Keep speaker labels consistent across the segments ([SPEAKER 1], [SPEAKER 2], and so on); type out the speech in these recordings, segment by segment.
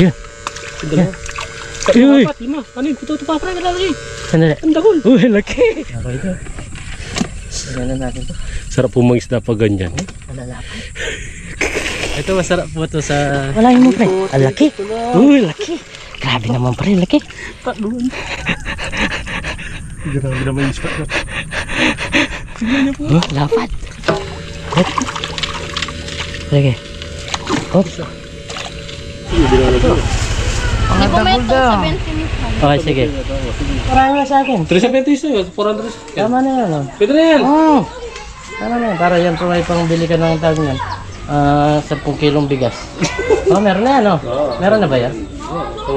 [SPEAKER 1] Yun.
[SPEAKER 2] Dalawa.
[SPEAKER 1] Uy.
[SPEAKER 2] Ano yun? Ito, ito pa, pre. Lalaki.
[SPEAKER 1] Sandali.
[SPEAKER 2] Ang dagol.
[SPEAKER 1] Uy, laki.
[SPEAKER 2] Okay ito. Ganun natin to.
[SPEAKER 1] Sarap pumangisda pa ganyan.
[SPEAKER 2] Malalapan. Ito masarap po to sa...
[SPEAKER 1] Wala yung mo, pre. Ang laki. Uy, laki. Grabe naman, pre. Laki.
[SPEAKER 2] Tatlong. Grabe naman yung spot na.
[SPEAKER 1] Oh, lapad. Hop. Sige. Hop.
[SPEAKER 3] Hindi ko may ito, 70
[SPEAKER 1] Okay, sige. Marami sa akin.
[SPEAKER 2] 370 ito yun. 400.
[SPEAKER 1] Tama na yan, oh.
[SPEAKER 2] Pwede na yan.
[SPEAKER 1] Oh. Tama na yan. Para yan po may pangbili ka ng tag niyan. Ah, 10 kilong bigas. oh, meron na yan, oh. Meron na ba yan?
[SPEAKER 2] So,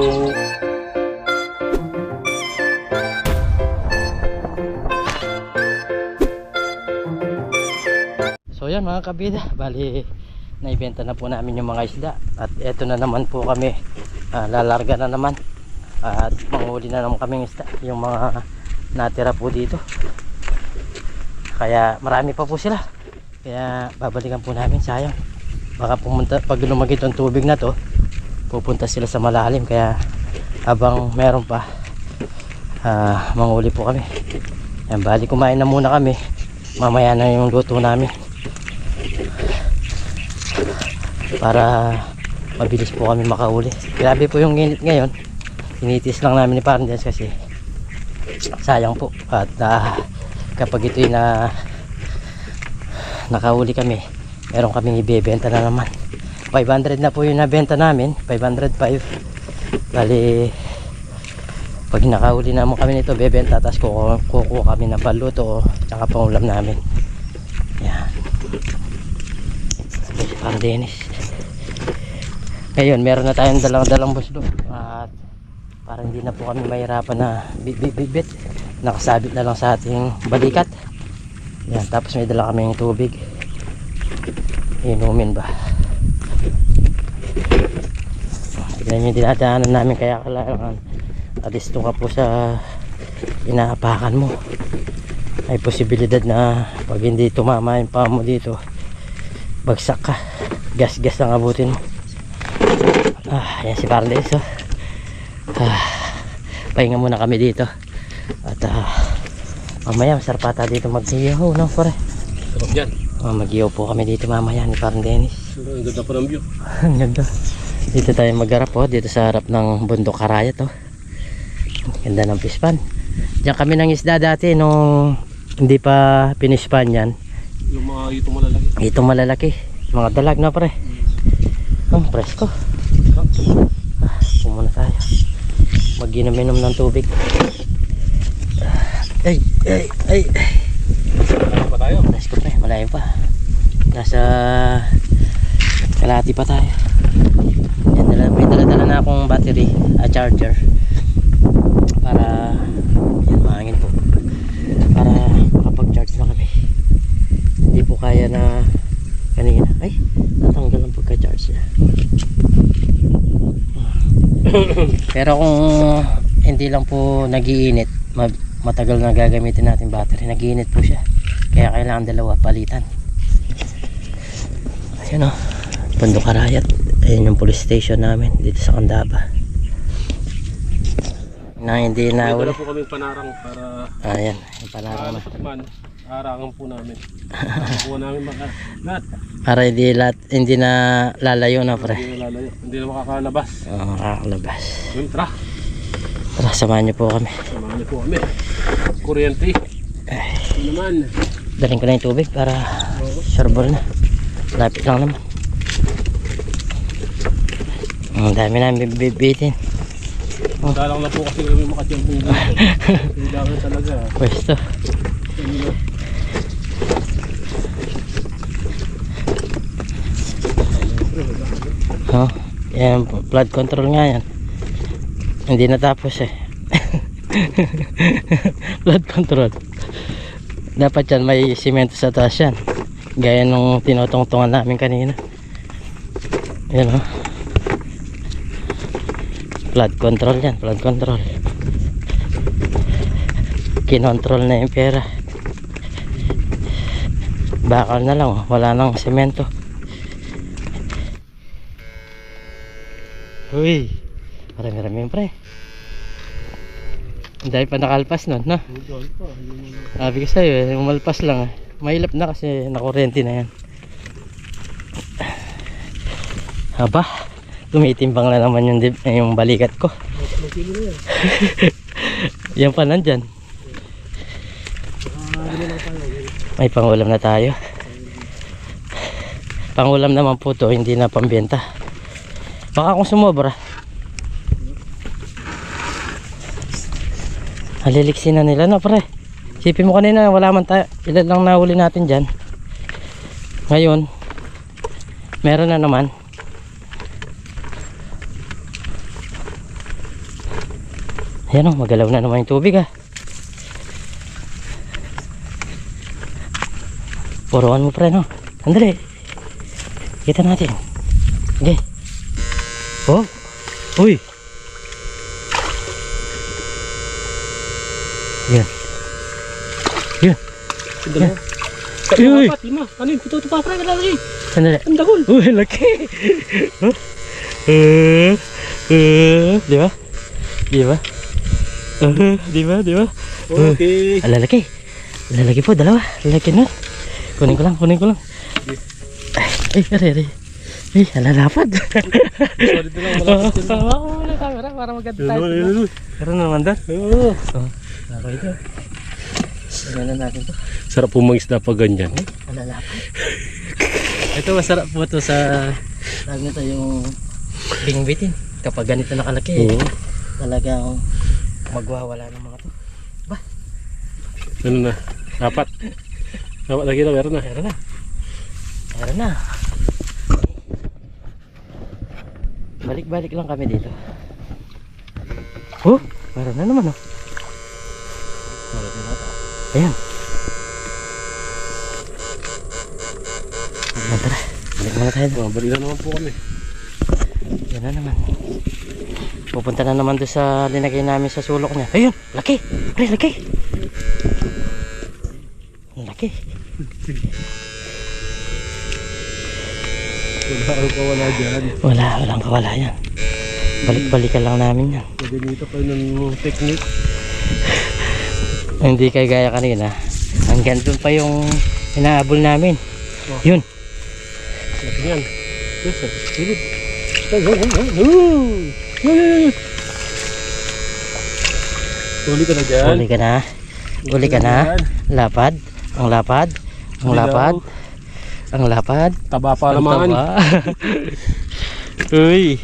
[SPEAKER 1] So yan mga kabida, bali naibenta na po namin yung mga isda. At eto na naman po kami. Ah, lalarga na naman. At manghuli na naman kaming isda. Yung mga natira po dito. Kaya marami pa po sila. Kaya babalikan po namin sayang. Baka pumunta pag lumagit ang tubig na to pupunta sila sa malalim. Kaya habang meron pa ah, manghuli po kami. Yan bali kumain na muna kami. Mamaya na yung luto namin para mabilis po kami makahuli grabe po yung init ngayon. Tinitis lang namin ni Parandes kasi sayang po. At ah, kapag ito'y na nakahuli kami meron kaming ibebenta na naman. 500 na po yung nabenta namin. 505 bali pag nakahuli naman kami nito bebenta tapos kukuha, kukuha kami ng paluto o tsaka pangulam namin. Yan. Parang Dennis ngayon meron na tayong dalang dalang buslo. At para hindi na po kami mahirapan na bit bit bit bit nakasabit na lang sa ating balikat. Yan tapos may dala kaming tubig. Inumin ba? Tignan yung dinadaanan namin kaya kailangan alisto ka po sa inaapakan mo. May posibilidad na pag hindi tumama yung paa mo dito bagsak ka. Gas gas ang abutin mo ah yan si Parles oh. ah, pahinga muna kami dito. At ah, mamaya masarap ata dito mag-iyaw no pare?
[SPEAKER 2] Sarap yan.
[SPEAKER 1] oh, mag-iyaw po kami dito mamaya ni Parang Dennis.
[SPEAKER 2] Ang ganda pa ng view.
[SPEAKER 1] ang ganda. Dito tayo magharap oh dito sa harap ng bundok karayat oh. Ganda ng pispan. Diyan kami ng isda dati nung hindi pa pinispan yan.
[SPEAKER 2] Yung mga ito malalaki.
[SPEAKER 1] ito malalaki. Mga dalag na pre oh presko ah, pumuna tayo mag-inom-inom ng tubig. Ay ay ay.
[SPEAKER 2] Ano pa tayo?
[SPEAKER 1] presko pre malayo pa. Nasa kalati pa tayo. Yan dala, may dala-dala na akong battery at charger. Para yan mahangin po. Para makapag-charge na kami. Hindi po kaya na kanina. Ay natanggal ang pagka-charge niya pero kung hindi lang po nagiinit ma- matagal na gagamitin natin battery nagiinit po siya. Kaya kailangan dalawa palitan. Ayun o Bundok Karayat ayun yung police station namin dito sa Candaba. Na hindi na
[SPEAKER 2] dala po kaming panarang para
[SPEAKER 1] ayan yung panarang na.
[SPEAKER 2] Harangan po namin. Nakuha namin mga lahat.
[SPEAKER 1] para hindi lahat hindi na lalayo na pre
[SPEAKER 2] Hindi na lalayo. Hindi na makakalabas.
[SPEAKER 1] Oo, makakalabas.
[SPEAKER 2] Yun, tara.
[SPEAKER 1] Tara, samahan niyo po kami.
[SPEAKER 2] Samahan niyo po kami. Kuryente. Ito naman.
[SPEAKER 1] Daling ko na yung tubig para sureball na. Lapit lang naman. Ang dami namin bibitin.
[SPEAKER 2] Dalang na po kasi kami dito. Hindi dami talaga.
[SPEAKER 1] Pwesto.
[SPEAKER 2] Hindi na.
[SPEAKER 1] Oh, yan, flood control nga yan. Hindi natapos eh. flood control. Dapat yan may simento sa taas yan. Gaya nung tinutungtungan namin kanina. Yan oh. Flood control yan, flood control. Kinontrol na yung pera. Bakal na lang, oh. wala nang semento. Uy. Marami-rami yun, pre. Ang dahil pa nakalpas nun, no?
[SPEAKER 2] Dami. Yung
[SPEAKER 1] Sabi ko sa'yo, eh, umalpas lang. Eh. Mailap na kasi nakurente na yan. Aba, tumitimbang na naman yung, yung balikat ko.
[SPEAKER 2] Yan.
[SPEAKER 1] Pa nandyan. May pangulam na tayo. Pangulam naman po to, hindi na pambenta. Baka kung sumobra. Haliliksin na nila no pre. Sipin mo kanina wala man tayo. Ilan lang nahuli natin dyan. Ngayon, meron na naman. Ayan o, magalaw na naman yung tubig ah. Puruan mo pre no. Sandali. Kita natin. Okay. Oh. Uy. Yan. Yan.
[SPEAKER 2] Dalawa.
[SPEAKER 1] Uy.
[SPEAKER 2] Ano yun? Ito, ito pa, pre. Lalaki.
[SPEAKER 1] Sandali.
[SPEAKER 2] Ang dagol.
[SPEAKER 1] Uy, laki. Huh? Uh, uh, di ba? Di ba? Uh, di ba? Di ba?
[SPEAKER 2] Okay.
[SPEAKER 1] Ang lalaki. Ang lalaki po, dalawa. Lalaki na. Kunin ko lang, kunin ko lang. Ay, ay, ay. Ay, alalapad.
[SPEAKER 2] Sorry na lang. Malapit yun.
[SPEAKER 1] Hawa ko muna camera para maganda tayo. Meron naman doon.
[SPEAKER 2] Oo.
[SPEAKER 1] Ito. Na natin to.
[SPEAKER 2] Sarap po mangisda pag ganyan.
[SPEAKER 1] Alalapad. ito masarap po to sa tawag nito yung bingbitin. Kapag ganito nakalaki,
[SPEAKER 2] Oo.
[SPEAKER 1] talagang magwawala ng mga to.
[SPEAKER 2] Ano na? Apat. Apat na kilo. Meron na.
[SPEAKER 1] Meron na. Meron na. Balik-balik lang kami dito. Oh, meron na naman oh. Ayan. Ayan, tara. Balik muna tayo.
[SPEAKER 2] Oh, balik na naman po kami.
[SPEAKER 1] Yan na naman. Pupunta na naman doon sa linagay namin sa sulok niya. Ayun, laki. Pre, laki. Laki.
[SPEAKER 2] Wala ang kawala dyan.
[SPEAKER 1] Wala, walang kawala yan. Balik-balikan lang namin yan.
[SPEAKER 2] Pwede dito kayo ng technique.
[SPEAKER 1] Hindi kay gaya kanina. Hanggang doon pa yung inaabol namin.
[SPEAKER 2] Oh.
[SPEAKER 1] Yun.
[SPEAKER 2] Laki yan. Yes, sir. Silid. Huli ka na dyan.
[SPEAKER 1] Uli ka na. Uli ka na. Lapad. Ang lapad. Ang lapad. Ang lapad.
[SPEAKER 2] Taba pa naman.
[SPEAKER 1] Uy.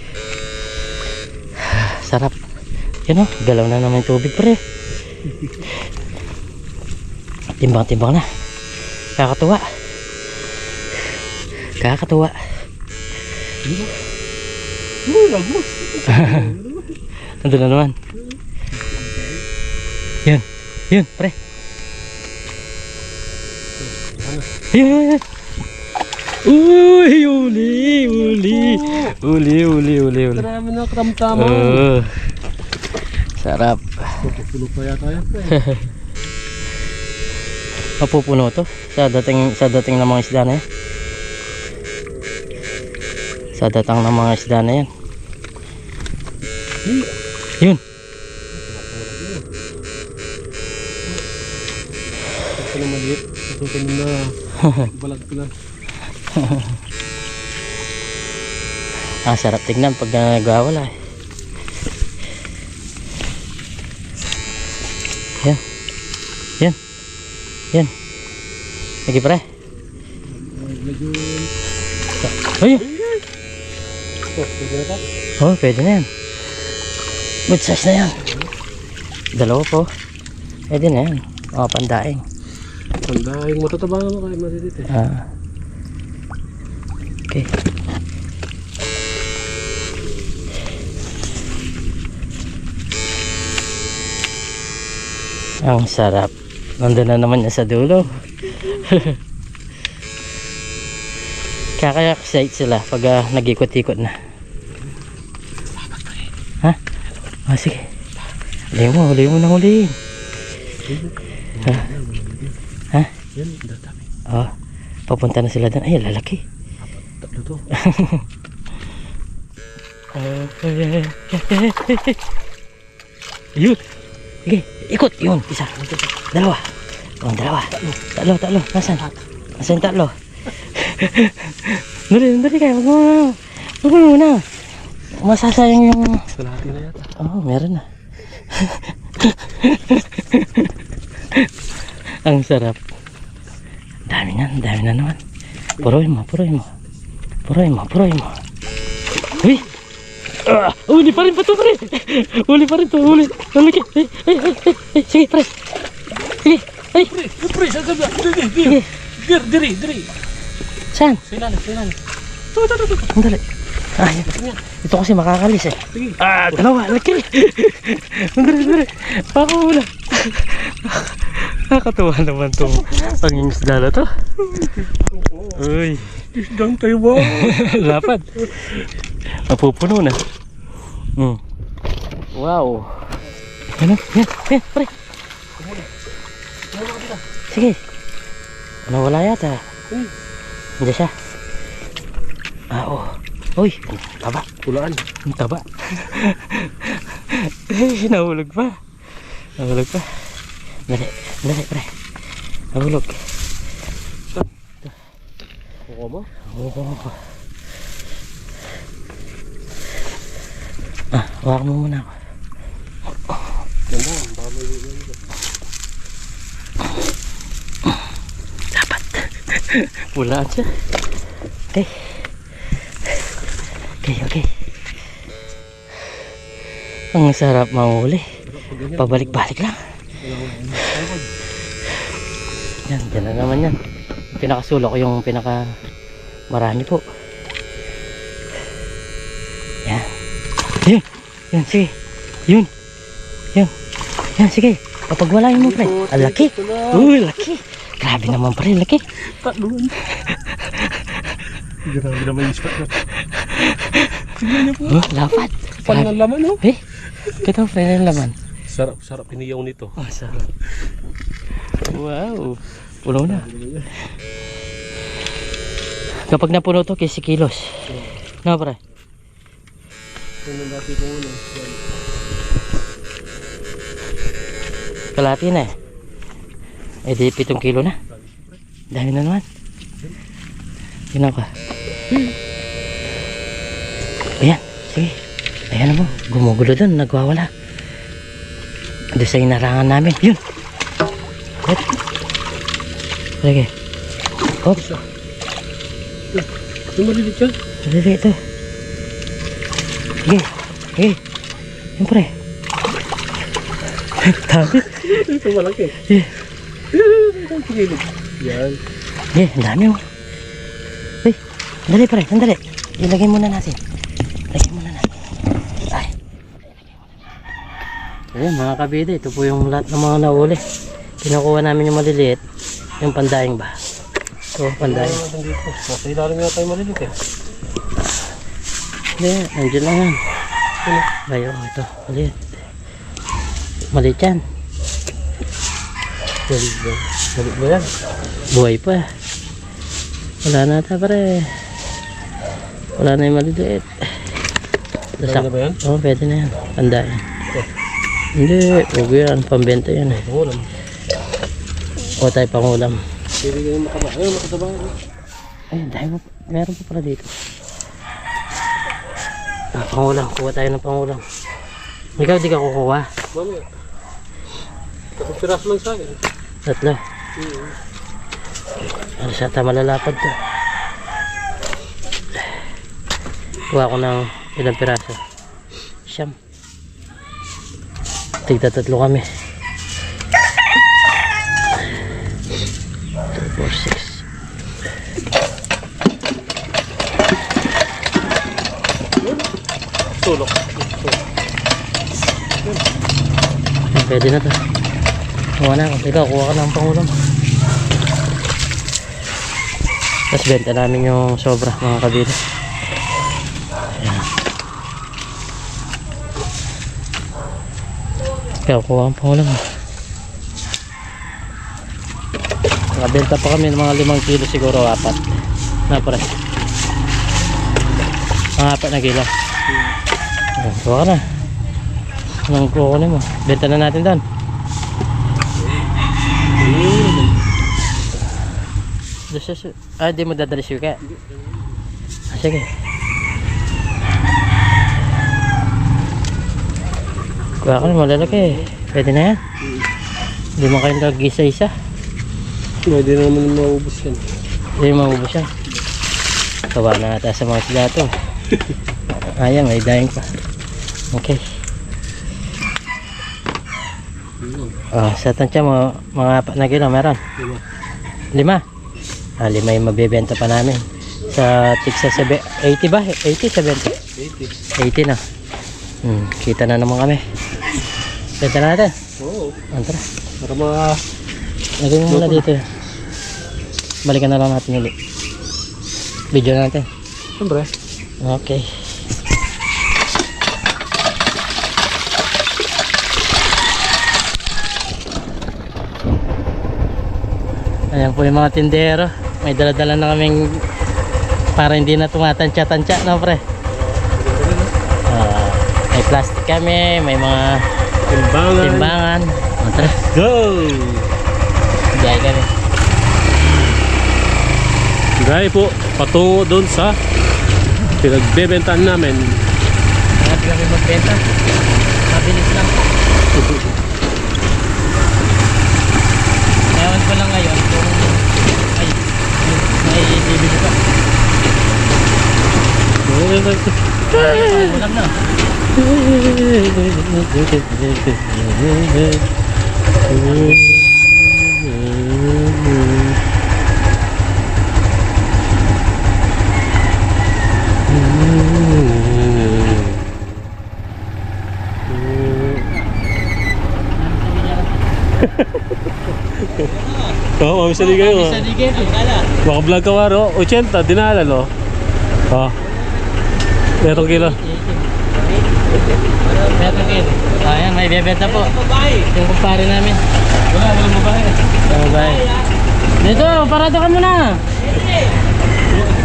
[SPEAKER 1] Sarap. Yan o. Galaw na naman yung tubig pre. Timbang-timbang na. Kakatuwa. Kakatuwa.
[SPEAKER 2] Lagos.
[SPEAKER 1] Nandun na naman. Yun. Yun, pre. Yun, yun, yun. Uy, uli, uli. Uli, uli, uli, uli.
[SPEAKER 2] Marami na karamtaman.
[SPEAKER 1] Oh. Sarap.
[SPEAKER 2] Pupulo pa yata yan.
[SPEAKER 1] Mapupuno to sa dating sa dating ng mga isda na yan. Sa datang ng mga isda na yan. Yun.
[SPEAKER 2] Ito na maliit. Ito na. Balag ko na.
[SPEAKER 1] Ah, sarap tignan pag nagwawala eh. Yan. Yan. Yan. Lagi pre.
[SPEAKER 2] Medyo...
[SPEAKER 1] Ay!
[SPEAKER 2] Oh, pwede na
[SPEAKER 1] yan. Good size na yan. Dalawa po. Pwede na yan. Oh, pandaing.
[SPEAKER 2] Tandaan mo tataba naman kayo maliit eh.
[SPEAKER 1] Ah. Okay. Ang sarap. Nandun na naman niya sa dulo. Kaka-excite sila pag uh, nag-ikot-ikot na. Ha? Ah, sige. Huli mo, huli mo na huli. Ha? Ha? Oh, papunta na sila doon. Ay, lalaki.
[SPEAKER 2] To.
[SPEAKER 1] Yun. Sige, ikot. Yun, isa. Dalawa. Oh, dalawa. Tatlo, tatlo. Nasaan? Nasaan tatlo? Dali, dali kayo. Huwag mo. Huwag mo muna. Masasayang yung...
[SPEAKER 2] Kalahati na yata.
[SPEAKER 1] Oo, oh, meron na. Ang sarap. Dami na, dami na naman. Puroy mo, puroy mo. Puroy mo, puroy mo. Uy! Ah, uli pa rin pa to, pre! Uli pa rin to, uli. Uli, ay, ay, ay, ay, ay, sige, pre. Sige, ay,
[SPEAKER 2] Pre, pre, saan ba? Diri, diri. Diri, diri, diri.
[SPEAKER 1] Saan?
[SPEAKER 2] Sa ilalim, sa ilalim. Ito, ito, ito, ito.
[SPEAKER 1] Sandali. Ah. Ito kasi makakalis eh. Ah, dalawa, laki. Sandali, sandali. Baka wala. Nakakatuwa naman to. Ang isda na to. Uy,
[SPEAKER 2] Isdang tayo ba?
[SPEAKER 1] lapad. Mapupuno na. Hmm. Wow. Ano? Yan, yan, pre. Sige. Ano wala yata? Hindi siya. Ah, oh. Uy, taba.
[SPEAKER 2] Pulaan.
[SPEAKER 1] Taba. Eh, nahulog pa. Nahulog pa. Dali, dali, pre. Nahulog.
[SPEAKER 2] Kuha mo?
[SPEAKER 1] Oo, oo, oo. Ah, wak mo muna ako.
[SPEAKER 2] Ganda, baka may bibigyan.
[SPEAKER 1] Dapat. Pulaan siya. Okay. Okay, okay. Ang sarap mahuli. Pabalik-balik lang. Yan, dyan na naman yan. Yung pinakasulo ko yung pinaka marami po. Yan. Yun. Yan, sige. Yun. Yan. Yan, sige. Papagwalayin mo, pre. Ang laki. Uy, laki. Grabe naman, pre. Laki.
[SPEAKER 2] Tatlon. Grabe naman yung spot na. Tignan niyo po.
[SPEAKER 1] Oh, lapad.
[SPEAKER 2] Pan
[SPEAKER 1] Grabe.
[SPEAKER 2] ng laman, oh.
[SPEAKER 1] Eh, pre, na laman.
[SPEAKER 2] Sarap, sarap iniyaw nito.
[SPEAKER 1] Oh, sarap. Wow. Puno na. Kapag napuno to, kasi kilos. No, pre? Kalati na eh. Eh di pitong kilo na. Dami na naman. Yun ka. Ayan, sige. Ayan mo. Gumugulo doon, nagwawala. Doon sa inarangan namin. Yun. Hop. Sige. Hop.
[SPEAKER 2] Yung malilit yan.
[SPEAKER 1] Sige ito. Sige. Sige. Siyempre. Dami.
[SPEAKER 2] Ito malaki. Yan.
[SPEAKER 1] Eh, ang dami mo. Eh, dali pare, sandali. Ilagay muna natin. Ilagay muna natin. Ay. Ayan mga kabida, ito po yung lahat ng mga nahuli. Kinukuha namin yung maliliit. Yung pandaing ba? Ito, pandaing.
[SPEAKER 2] Nasa ilalim yata yung malilit eh.
[SPEAKER 1] Hindi, nandiyan lang yan.
[SPEAKER 2] Ano?
[SPEAKER 1] Ay, oh, ito. Maliit. Maliit yan.
[SPEAKER 2] Malilit ba? Malilit ba yan?
[SPEAKER 1] Buhay pa. Wala na ata pare. Wala na yung maliliit.
[SPEAKER 2] Dami na ba yan?
[SPEAKER 1] Oo, oh, pwede na yan. Pandaing. Hindi, huwag yan. Pambenta yan eh.
[SPEAKER 2] Pangulam.
[SPEAKER 1] O tayo pangulam.
[SPEAKER 2] Pwede kayo makaba. Ayun, makataba.
[SPEAKER 1] Ay, dahil mo. Meron pa pala dito. Ah, pangulam. Kuha tayo ng pangulam. Ikaw di ka kukuha.
[SPEAKER 2] Mamaya. Tapos piraso lang sa akin.
[SPEAKER 1] Tatlo. Ano sa tama malalapad to. Kuha ko ng ilang piraso. Siyam. Tigta tatlo kami. 2, 4, 6.
[SPEAKER 2] Tulok.
[SPEAKER 1] Pwede na to. Kuha na ako. Ikaw, kuha ka ng pangulam. Tapos benta namin yung sobra mga kabila. Ikaw, kuha ang pangulam. Nakabenta pa kami ng mga limang kilo siguro, apat. Na pare. Mga apat na kilo. Ayan, kuha ka na. Anong kukunin mo? Benta na natin doon. Su- Ah, di mo dadali siya kaya. Ah, sige. Kuha ka na, malalaki. Pwede na yan. Hindi mo kayo nag-isa-isa.
[SPEAKER 2] Pwede na naman maubos yan.
[SPEAKER 1] Hindi maubos yan. Kawa na ata sa mga sila to. Ayan, may dying pa. Okay. Ah, sa tansya mo, mga na kilo, meron?
[SPEAKER 2] Diba?
[SPEAKER 1] Lima? Ah, lima yung mabibenta pa namin. Sa sebe, 80 ba? 80, 70?
[SPEAKER 2] 80.
[SPEAKER 1] 80 na. Hmm, kita na naman kami. Benta na natin.
[SPEAKER 2] Oo.
[SPEAKER 1] Ano tara?
[SPEAKER 2] Para mga...
[SPEAKER 1] Lagay mo muna dito. Balikan na lang natin ulit. Video natin.
[SPEAKER 2] Siyempre.
[SPEAKER 1] Okay. Ayan po yung mga tindero. May dala-dala na kaming para hindi na tumatansya-tansya, no pre? Ah, may plastic kami, may mga
[SPEAKER 2] Timbangan.
[SPEAKER 1] timbangan. O, tara,
[SPEAKER 2] Go!
[SPEAKER 1] biyay kami.
[SPEAKER 2] Gaya po, patungo doon sa pinagbebentahan namin.
[SPEAKER 1] Hanap kami magbenta. Mabilis lang po. Ewan ko lang ngayon kung ay, may bibili pa. Ulam na.
[SPEAKER 2] Oo, oh, sali kayo.
[SPEAKER 1] Isa di kayo.
[SPEAKER 2] Baka vlog ka waro, 80, dinala no? Kilo.
[SPEAKER 1] Meron kayo. Ayan, may bebenta po. Yung kumpare namin.
[SPEAKER 2] Wala, walang babae.
[SPEAKER 1] Oh, bye. Dito, parado ka muna.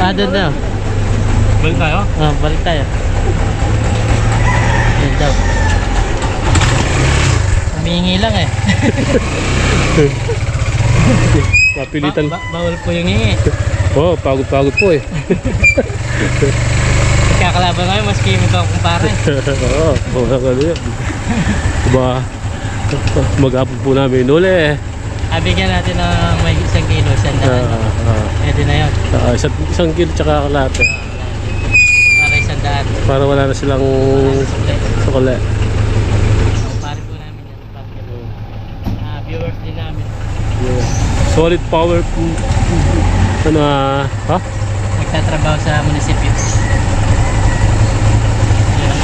[SPEAKER 1] Ah, doon daw.
[SPEAKER 2] Balik tayo?
[SPEAKER 1] Ah, balik tayo. Yun daw. Humihingi lang eh.
[SPEAKER 2] Mapilitan.
[SPEAKER 1] Ba- ba- bawal po yung hingi.
[SPEAKER 2] Oo, oh, pagod-pagod po eh.
[SPEAKER 1] Kakalaban kayo, maski yung ikaw kumpare.
[SPEAKER 2] Oo, wala ka yun. Diba? Mag-apod po namin uli eh.
[SPEAKER 1] Ah, bigyan natin ng may isang kilo, isang daan.
[SPEAKER 2] ah,
[SPEAKER 1] Pwede na yun.
[SPEAKER 2] ah, isang, isang kilo tsaka kalate.
[SPEAKER 1] Para isang daan.
[SPEAKER 2] Para wala na silang
[SPEAKER 1] Sukle. Kumpare po namin yan. Ah, viewers din namin.
[SPEAKER 2] Solid power. Ano ah? Ha?
[SPEAKER 1] Nagtatrabaho sa munisipyo. Yun.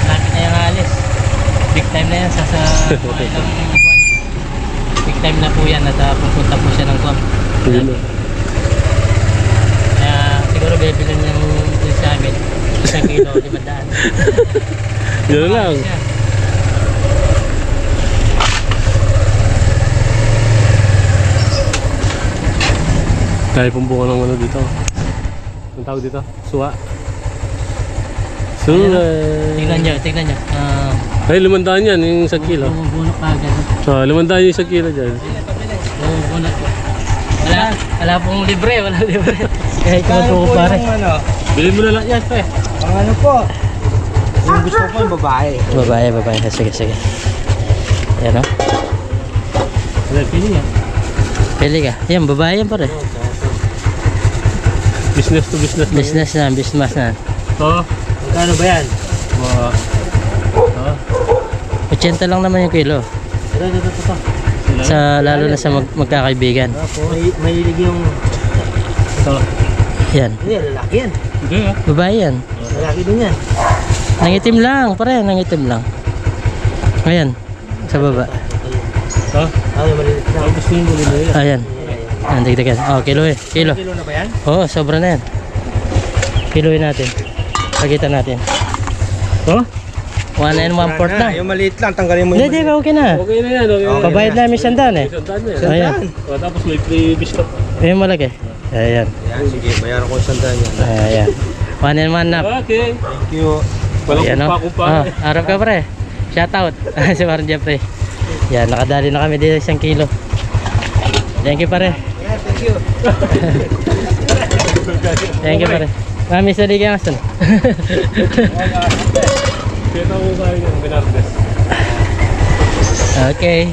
[SPEAKER 1] Malapit na yung alis. Big time na yan sa sa. Big time na po yan at uh, pupunta po siya ng guam.
[SPEAKER 2] Yun.
[SPEAKER 1] Kaya siguro bibilin yung yung sa amin. Isang kilo, limandaan.
[SPEAKER 2] Yun lang.
[SPEAKER 1] Siya.
[SPEAKER 2] Dahil bunga ng ano dito. Ang tawag dito? Suwa. Suwa.
[SPEAKER 1] Tingnan nyo, tingnan nyo. Ah,
[SPEAKER 2] Ay, limandaan yan, yung isang kilo.
[SPEAKER 1] bubunok pa agad.
[SPEAKER 2] So, limandaan yung isang kilo dyan.
[SPEAKER 1] Bubunok po. Wala, wala pong libre, wala libre. Kahit
[SPEAKER 4] Kano
[SPEAKER 1] kung
[SPEAKER 4] po
[SPEAKER 1] pare.
[SPEAKER 4] yung ano?
[SPEAKER 2] Bilhin mo na lang yan, pe.
[SPEAKER 4] Ang ano po? Yung gusto ko yung babae.
[SPEAKER 1] Babae, babae. Sige, sige. Yan o.
[SPEAKER 2] Wala, pili yan.
[SPEAKER 1] Pili ka. Yan, babae yan pare.
[SPEAKER 2] Business to business.
[SPEAKER 1] Business na, business na.
[SPEAKER 2] yan.
[SPEAKER 4] Magkano ba yan?
[SPEAKER 2] Mga...
[SPEAKER 1] 80 lang naman yung kilo.
[SPEAKER 4] Ito, ito, ito, ito.
[SPEAKER 1] Sa, lalo na sa mag, magkakaibigan.
[SPEAKER 4] May, mahilig yung...
[SPEAKER 2] Ito.
[SPEAKER 1] Yan.
[SPEAKER 4] Hindi, lalaki yan.
[SPEAKER 2] Hindi ah.
[SPEAKER 1] Babae yan.
[SPEAKER 4] Lalaki din yan.
[SPEAKER 1] Nangitim lang, pare. Nangitim lang. Ayan. Sa baba.
[SPEAKER 2] Ha?
[SPEAKER 4] Ano, malilit na.
[SPEAKER 2] Ang gusto yung mo yan.
[SPEAKER 1] Ayan. Ayan, dagdagan. Oh, kilo eh. Kilo.
[SPEAKER 4] Kilo na ba yan?
[SPEAKER 1] Oo, oh, sobra na yan. Kiloin natin. Pagitan natin.
[SPEAKER 2] Ha?
[SPEAKER 1] One and one fourth na.
[SPEAKER 4] Yung maliit lang, tanggalin mo
[SPEAKER 1] Hindi,
[SPEAKER 4] yung
[SPEAKER 1] di
[SPEAKER 4] maliit.
[SPEAKER 1] ba okay na.
[SPEAKER 2] Okay na yan. Okay na.
[SPEAKER 1] Pabayad namin sandaan eh.
[SPEAKER 2] Isang daan yan.
[SPEAKER 1] Ayan.
[SPEAKER 2] Oh, tapos may free biscuit.
[SPEAKER 1] Ayan malaki. Ayan.
[SPEAKER 4] Yan, sige, bayaran ko isang daan yan.
[SPEAKER 1] Ayan. One and one nap.
[SPEAKER 2] Okay.
[SPEAKER 4] Thank you.
[SPEAKER 2] Walang
[SPEAKER 1] Ayan, no?
[SPEAKER 2] kumpa-kumpa.
[SPEAKER 1] Ah, harap ka pre. Shout out. si Warren Jeffrey. Yan, nakadali na kami dito isang kilo. Thank you pare.
[SPEAKER 4] Yeah, thank you.
[SPEAKER 1] Thank you pare. Mami sa liga ngason.
[SPEAKER 2] Kita mo tayo ng Bernardes.
[SPEAKER 1] okay.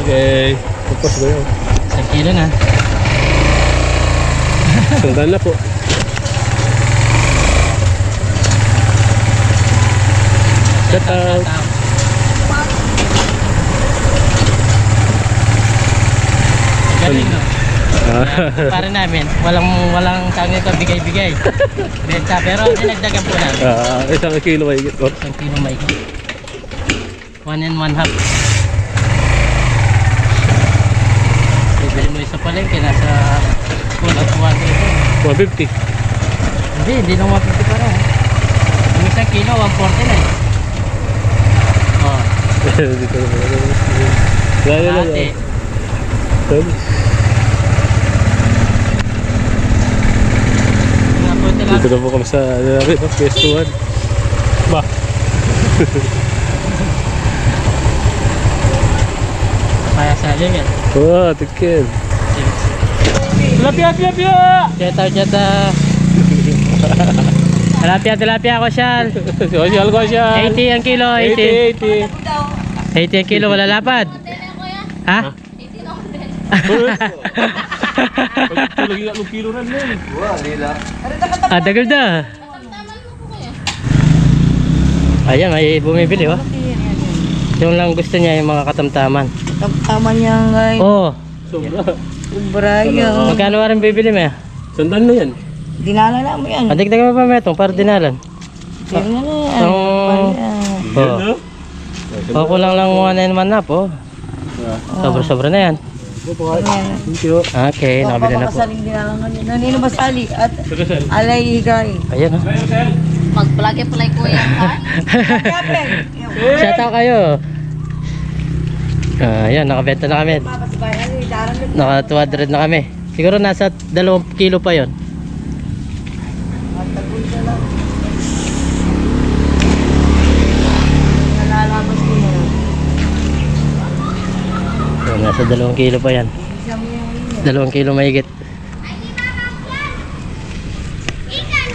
[SPEAKER 2] Okay. Tapos ba yun?
[SPEAKER 1] Isang kilo na.
[SPEAKER 2] Sandal na po. Shout out.
[SPEAKER 1] Galing. Para namin, walang walang tawag nito bigay-bigay. Benta, pero dinagdagan po namin.
[SPEAKER 2] Ah, isang kilo kayo. Oh.
[SPEAKER 1] Isang kilo may One and one half. Bibili mo isa palengke, nasa school at 100.
[SPEAKER 2] 150.
[SPEAKER 1] Hindi, hindi lang 150 para. Yung isang kilo, 140 na eh. Oh,
[SPEAKER 2] Dito na lang.
[SPEAKER 1] dati.
[SPEAKER 2] ah.
[SPEAKER 1] Napunta lang.
[SPEAKER 2] Dito na po kami sa ano namin, no? PS2. Ba?
[SPEAKER 1] Kaya sa alim yan.
[SPEAKER 2] Oh, tikin. Tilapia, tilapia!
[SPEAKER 1] Shout out. Tilapia, tilapia ko siya.
[SPEAKER 2] Social ko siya.
[SPEAKER 1] 80 ang kilo, 80.
[SPEAKER 2] 80,
[SPEAKER 1] 80 ang kilo, wala lapad. Ha?
[SPEAKER 2] Tulog yung anong kilo rin nun.
[SPEAKER 4] Wow, lila.
[SPEAKER 1] ah, dagal da. Ayan, may bumibili oh. Yung lang gusto niya yung mga katamtaman.
[SPEAKER 3] Tama niya ngay.
[SPEAKER 1] Oh,
[SPEAKER 2] Sobra.
[SPEAKER 3] Braya.
[SPEAKER 1] magkano rin bibili mo? ya?
[SPEAKER 2] Sandal na yan.
[SPEAKER 3] Dinala na mo yan.
[SPEAKER 1] Padigdagan mo pa metong para dinalan.
[SPEAKER 3] Sino na yan?
[SPEAKER 1] Ang... Oh.
[SPEAKER 2] no?
[SPEAKER 1] Oh, kulang lang mga naman na po. Sobra-sobra na yan.
[SPEAKER 2] Thank you.
[SPEAKER 1] Okay, nakabili na po.
[SPEAKER 3] Papasaling dinala nga niya. Nanino basali at alay higay.
[SPEAKER 1] Ayan oh.
[SPEAKER 3] Magpalagi-palay ko yan ha.
[SPEAKER 1] Shout out kayo. Ah, ayan, nakabenta na kami. Naka 200 na kami. Siguro nasa 2 kilo pa yon.
[SPEAKER 3] Nalalabas ko na.
[SPEAKER 1] So, nasa 2 kilo pa yan. 2 kilo mahigit.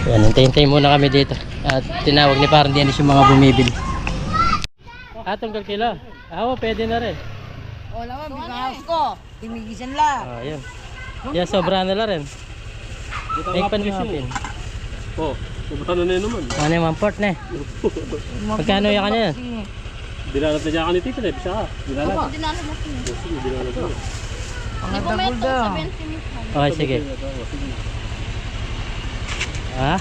[SPEAKER 1] Yan, hintay-hintay muna kami dito. At tinawag ni parang Dennis yung mga bumibili. Ah, tungkol kilo. Ah, oo, pwede na rin.
[SPEAKER 3] O naman, bigahas ko. Timigisan lang.
[SPEAKER 1] Ah, yun. Yan, sobra na lang rin. Make pan hapin.
[SPEAKER 2] Oh, sobra na na yun naman.
[SPEAKER 1] Ano yung one port na eh. Magkano yung kanya yan?
[SPEAKER 2] Dinalat na dyan ni Tita, eh. Bisa ka. Dinalat.
[SPEAKER 3] Dinala mo ko.
[SPEAKER 2] Sige, dinalat na.
[SPEAKER 3] Pangagdagol daw.
[SPEAKER 1] Okay, sige. Ah,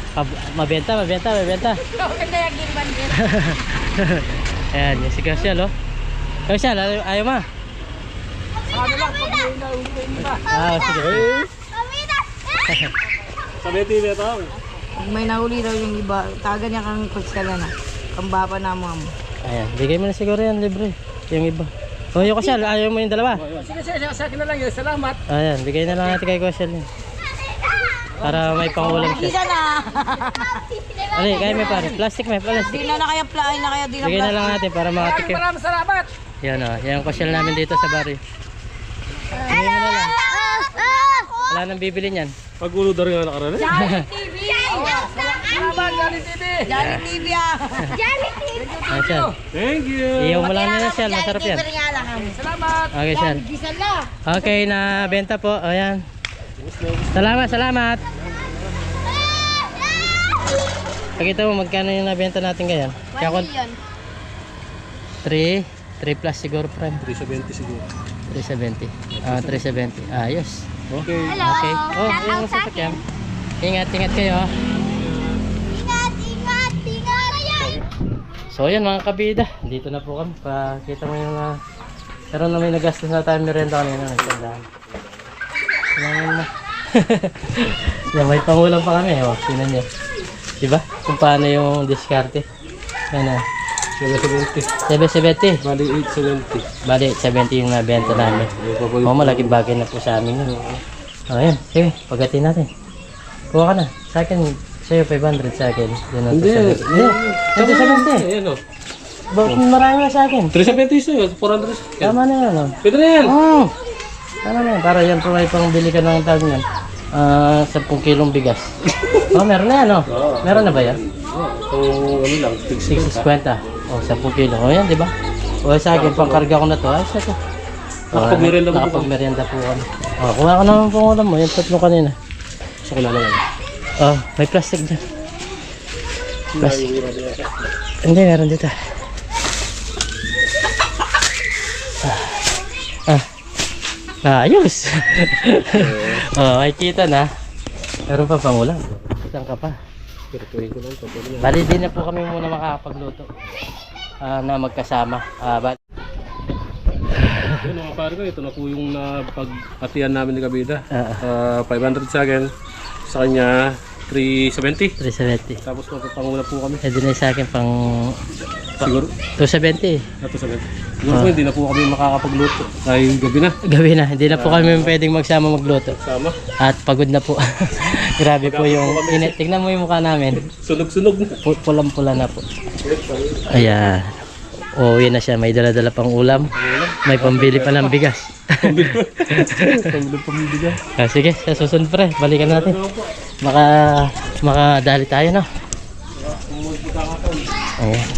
[SPEAKER 1] mabenta, mabenta, mabenta.
[SPEAKER 3] Ganda yung gimban din.
[SPEAKER 1] Ayan, yung si Kasyal, oh. Kasyal, ayaw, ma. Ah, sige.
[SPEAKER 2] Sabi ito.
[SPEAKER 3] Pag may nahuli daw yung iba, taga niya kang kutsala na. Kambapa na mo mo.
[SPEAKER 1] Ayan, bigay mo na siguro yan, libre. Yung iba. Oh, yung Kasyal, ayaw mo yung dalawa.
[SPEAKER 2] Sige, sige, sa akin na lang yun. Salamat.
[SPEAKER 1] Ayan, bigay na lang natin kay Kasyal yun. Para may pangulam siya.
[SPEAKER 3] Isa na!
[SPEAKER 1] Ali, kaya may pare. Plastic may plastic.
[SPEAKER 3] Di na na kaya play na kaya di na
[SPEAKER 1] Bigay na lang natin para makatikim.
[SPEAKER 2] Maraming salamat.
[SPEAKER 1] Yan o, yan ang kasyal namin dito sa na lang. Wala nang bibili niyan.
[SPEAKER 2] Pag-uludar nga nakaraan.
[SPEAKER 3] TV! Salamat, Jolly TV! Jolly TV ah!
[SPEAKER 1] Ayan, Shal.
[SPEAKER 2] Thank you.
[SPEAKER 1] Iyaw mo lang nila, Shal. Masarap yan.
[SPEAKER 3] Salamat!
[SPEAKER 1] Okay,
[SPEAKER 3] na!
[SPEAKER 1] Okay, na benta po. Ayan. Salamat, salamat. Pakita mo magkano yung nabenta natin ngayon. Kaya ko 3, 3 plus siguro prime.
[SPEAKER 2] 370 siguro.
[SPEAKER 1] 370. Ah, 370. Ayos.
[SPEAKER 2] Okay.
[SPEAKER 1] Okay. Oh, yung sasakyan. Ingat, ingat kayo. So yan mga kabida, dito na po kami. Pakita mo yung uh, pero na may nagastos na tayo merenda kanina, nagtandaan. Yan na. yan, may pangulang pa kami. Oh, tinan nyo. Diba? Kung paano yung diskarte. Na.
[SPEAKER 2] 770.
[SPEAKER 1] 770.
[SPEAKER 2] Bali 870.
[SPEAKER 1] Bali, 70 yung nabenta namin. Oh, malaking bagay na po sa amin yun. Oh, ayan. Sige, pagdating natin. Kuha ka na. Sa akin, Sa'yo 500 sa akin. Yun ang
[SPEAKER 2] Hindi.
[SPEAKER 1] 270. Hindi. Hindi, 270.
[SPEAKER 2] Ayan o.
[SPEAKER 1] Bakit marami na sa akin?
[SPEAKER 2] 370 sa'yo, 400. Yan.
[SPEAKER 1] Tama na yan, oh.
[SPEAKER 2] Pwede na yan.
[SPEAKER 1] Mm. Tama na yan. Para yan po may pangbili ka ng tawag niyan. Ah, 10 kilong bigas. oh, meron na yan, oh. Meron na ba yan?
[SPEAKER 2] So, ano lang,
[SPEAKER 1] 650. Oh, 10 kilo. Oh, yan, di ba? O, sa akin, pangkarga ko na to. Ay, sa to.
[SPEAKER 2] Nakapagmerienda mo po.
[SPEAKER 1] Nakapagmerienda po kami. Oh, kuha ko naman po ulam mo. Yung tatlo kanina.
[SPEAKER 2] Sa kilala lang.
[SPEAKER 1] Oh, may plastic dyan. Plastic. Hindi, meron dito. Ah. Ah, ayos. oh, ay kita na. Meron pa pang ulam. Saan ka pa? Bali din na po kami muna makakapagluto. Ah, na magkasama. Ah, ba-
[SPEAKER 2] Yun mga pare ko, ito na po yung napag-atian namin ni Kabida.
[SPEAKER 1] Ah,
[SPEAKER 2] Ah, 500 sa akin. Sa kanya, 370.
[SPEAKER 1] 370.
[SPEAKER 2] Tapos magpapanguna po kami.
[SPEAKER 1] Pwede na sa akin pang
[SPEAKER 2] Siguro,
[SPEAKER 1] 270.
[SPEAKER 2] na 270. Siguro po, hindi na po kami makakapagluto. Ay, gabi na.
[SPEAKER 1] Gabi na. Hindi na po kami pwedeng magsama magluto.
[SPEAKER 2] Sama.
[SPEAKER 1] At pagod na po. Grabe po yung init. Tingnan mo yung mukha namin.
[SPEAKER 2] Sunog-sunog na.
[SPEAKER 1] Pu- Pulang-pula na po. Ayan. Uuwi na siya. May dala-dala pang ulam. May pambili pa ng bigas.
[SPEAKER 2] Pagluto pambibigan.
[SPEAKER 1] ah, sige, sa susunod pre. Balikan natin. Maka, makadali tayo, no? Ayan.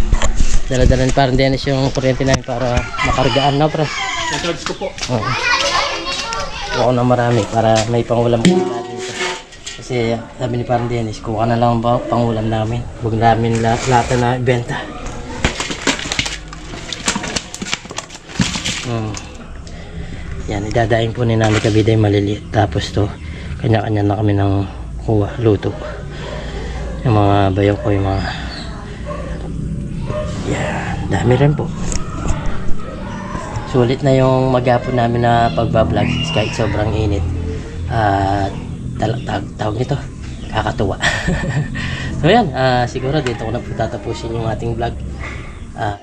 [SPEAKER 1] Dala-dala ni parang Dennis yung kuryente namin para makargaan, no, pre?
[SPEAKER 2] Na-charge ko po.
[SPEAKER 1] Oo. Na marami para may pangulam ko na dito. Kasi sabi ni parang Dennis, kuha na lang ang pangulam namin. Huwag namin la- lahat na ibenta. Hmm. Yan, idadaing po ni Nani Kabida yung maliliit. Tapos to, kanya-kanya na kami ng kuha, luto. Yung mga bayong ko, yung mga... Yan, dami rin po. Sulit na yung maghapon namin na pagbablog kahit sobrang init. At tal- tawag, tawag nito, kakatuwa. so yan, ah, siguro dito ko na po tatapusin yung ating vlog. Ah,